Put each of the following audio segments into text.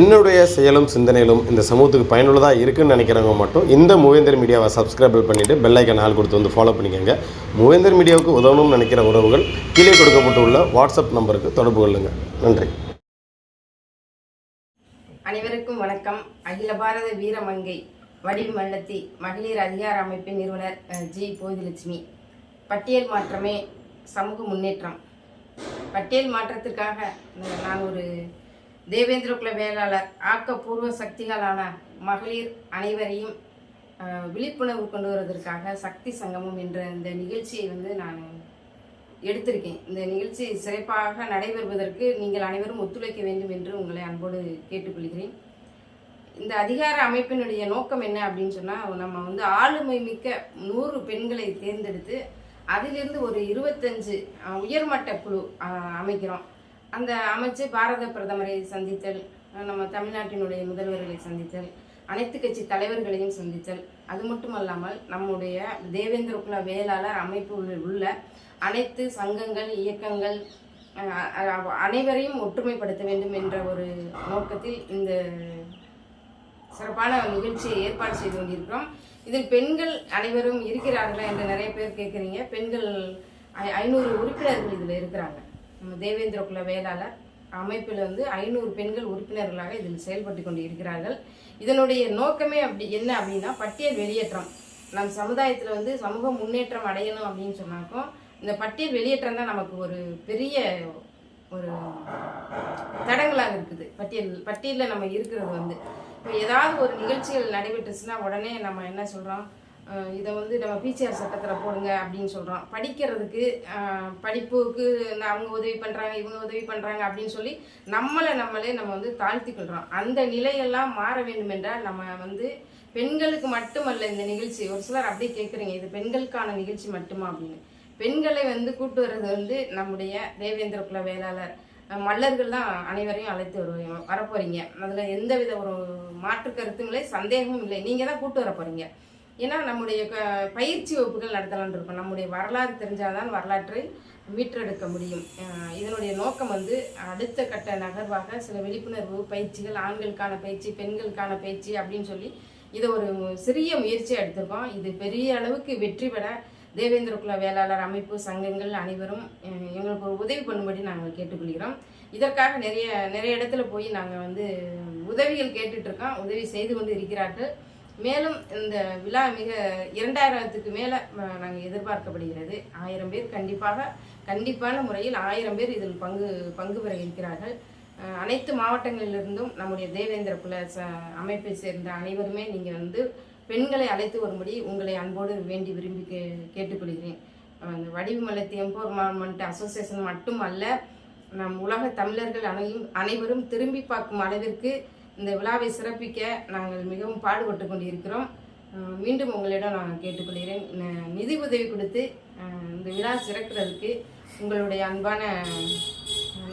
என்னுடைய செயலும் சிந்தனையிலும் இந்த சமூகத்துக்கு பயனுள்ளதாக இருக்குன்னு நினைக்கிறவங்க மட்டும் இந்த மூவேந்தர் மீடியாவை சப்ஸ்கிரைப் பண்ணிவிட்டு பெல்லைக்கன் ஆள் கொடுத்து வந்து ஃபாலோ பண்ணிக்கோங்க. மூவேந்தர் மீடியாவுக்கு உதவணும்னு நினைக்கிற உறவுகள் கீழே கொடுக்கப்பட்டுள்ள வாட்ஸ்அப் நம்பருக்கு தொடர்பு கொள்ளுங்கள் நன்றி. அனைவருக்கும் வணக்கம். அகில பாரத வீரமங்கை வடிவமல்லத்தி மகளிர் அதிகார அமைப்பின் நிறுவனர் ஜி போதிலட்சுமி. பட்டியல் மாற்றமே சமூக முன்னேற்றம். பட்டியல் மாற்றத்திற்காக நான் ஒரு தேவேந்திர குல வேளாளர் ஆக்கப்பூர்வ சக்திகளான மகளிர் அனைவரையும் விழிப்புணர்வு கொண்டு வருவதற்காக சக்தி சங்கமம் என்ற இந்த நிகழ்ச்சியை வந்து நான் எடுத்திருக்கேன். இந்த நிகழ்ச்சி சிறப்பாக நடைபெறுவதற்கு நீங்கள் அனைவரும் ஒத்துழைக்க வேண்டும் என்று உங்களை அன்போடு கேட்டுக்கொள்கிறேன். இந்த அதிகார அமைப்பினுடைய நோக்கம் என்ன அப்படின்னு சொன்னால் நம்ம வந்து ஆளுமை மிக்க நூறு பெண்களை தேர்ந்தெடுத்து அதிலிருந்து ஒரு இருபத்தஞ்சு உயர்மட்ட குழு அமைக்கிறோம். அந்த அமைச்சு பாரத பிரதமரை சந்தித்தல் நம்ம தமிழ்நாட்டினுடைய முதல்வர்களை சந்தித்தல் அனைத்து கட்சி தலைவர்களையும் சந்தித்தல். அது மட்டுமல்லாமல் நம்முடைய தேவேந்திர குல வேளாளர் அமைப்பு உள்ள அனைத்து சங்கங்கள் இயக்கங்கள் அனைவரையும் ஒற்றுமைப்படுத்த வேண்டும் என்ற ஒரு நோக்கத்தில் இந்த சிறப்பான நிகழ்ச்சியை ஏற்பாடு செய்து கொண்டிருக்கிறோம். இதில் பெண்கள் அனைவரும் இருக்கிறார்களா என்று நிறைய பேர் கேட்குறீங்க. பெண்கள் ஐ- ஐநூறு உறுப்பினர்கள் இதில் இருக்கிறாங்க. தேவேந்திர குல வேளாளர் அமைப்பில் வந்து ஐநூறு பெண்கள் உறுப்பினர்களாக இதில் செயல்பட்டு கொண்டு இருக்கிறார்கள் இதனுடைய நோக்கமே அப்படி என்ன அப்படின்னா பட்டியல் வெளியேற்றம். நம் சமுதாயத்தில் வந்து சமூக முன்னேற்றம் அடையணும் அப்படின்னு சொன்னாக்கும் இந்த பட்டியல் வெளியேற்றம் தான் நமக்கு ஒரு பெரிய ஒரு தடங்களாக இருக்குது. பட்டியல் பட்டியலில் நம்ம இருக்கிறது வந்து. இப்போ ஏதாவது ஒரு நிகழ்ச்சிகள் நடைபெற்றுச்சுன்னா உடனே நம்ம என்ன சொல்கிறோம் இதை வந்து நம்ம பிசிஆர் சட்டத்தில் போடுங்க அப்படின்னு சொல்கிறோம் படிக்கிறதுக்கு படிப்புக்கு இந்த அவங்க உதவி பண்ணுறாங்க இவங்க உதவி பண்ணுறாங்க அப்படின்னு சொல்லி நம்மளை நம்மளே நம்ம வந்து தாழ்த்தி கொள்கிறோம் அந்த நிலையெல்லாம் மாற வேண்டுமென்றால் நம்ம வந்து பெண்களுக்கு மட்டுமல்ல இந்த நிகழ்ச்சி ஒரு சிலர் அப்படியே கேட்குறீங்க இது பெண்களுக்கான நிகழ்ச்சி மட்டுமா அப்படின்னு. பெண்களை வந்து கூட்டு வர்றது வந்து நம்முடைய தேவேந்திர குல வேளாளர் மல்லர்கள் தான் அனைவரையும் அழைத்து வருவீங்க வரப்போறீங்க. அதில் எந்தவித ஒரு மாற்று கருத்துங்களே சந்தேகமும் இல்லை. நீங்கள் தான் கூட்டு வர போகிறீங்க ஏன்னா நம்முடைய க- பயிற்சி வகுப்புகள் நடத்தலான் இருக்கோம். நம்முடைய வரலாறு தெரிஞ்சால்தான் வரலாற்றை மீட்டெடுக்க முடியும். இதனுடைய நோக்கம் வந்து அடுத்த கட்ட நகர்வாக சில விழிப்புணர்வு பயிற்சிகள் ஆண்களுக்கான பயிற்சி பெண்களுக்கான பயிற்சி அப்படின்னு சொல்லி இதை ஒரு சிறிய முயற்சியை எடுத்திருக்கோம். இது பெரிய அளவுக்கு வெற்றி பெற தேவேந்திர குல வேளாளர் அமைப்பு சங்கங்கள் அனைவரும் எங்களுக்கு ஒரு உதவி பண்ணும்படி நாங்கள் கேட்டுக்கொள்கிறோம். இதற்காக நிறைய நிறைய இடத்துல போய் நாங்கள் வந்து உதவிகள் கேட்டுட்ருக்கோம் உதவி செய்து கொண்டு இருக்கிறார்கள். மேலும் இந்த விழா மிக இரண்டாயிரத்துக்கு மேலே நாங்கள் எதிர்பார்க்கப்படுகிறது. ஆயிரம் பேர் கண்டிப்பாக கண்டிப்பான முறையில் ஆயிரம் பேர் இதில் பங்கு பங்கு பெற இருக்கிறார்கள். அனைத்து மாவட்டங்களிலிருந்தும் நம்முடைய தேவேந்திர குல ச அமைப்பை சேர்ந்த அனைவருமே நீங்கள் வந்து பெண்களை அழைத்து வரும்படி உங்களை அன்போடு வேண்டி விரும்பி கே கேட்டுக்கொள்கிறேன். அந்த இந்த வடிவமலத்தி எம்பவர்மெண்ட் அசோசியேஷன் மட்டும் அல்ல நம் உலக தமிழர்கள் அனையும் அனைவரும் திரும்பி பார்க்கும் அளவிற்கு இந்த விழாவை சிறப்பிக்க நாங்கள் மிகவும் பாடுபட்டு கொண்டிருக்கிறோம். மீண்டும் உங்களிடம் நான் கேட்டுக்கொள்கிறேன். நிதி உதவி கொடுத்து இந்த விழா சிறக்கிறதுக்கு உங்களுடைய அன்பான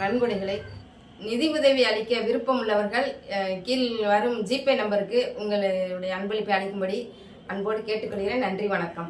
நன்கொடைகளை நிதி உதவி அளிக்க விருப்பம் உள்ளவர்கள் கீழ் வரும் ஜிபே நம்பருக்கு உங்களுடைய அன்பளிப்பை அளிக்கும்படி அன்போடு கேட்டுக்கொள்கிறேன். நன்றி வணக்கம்.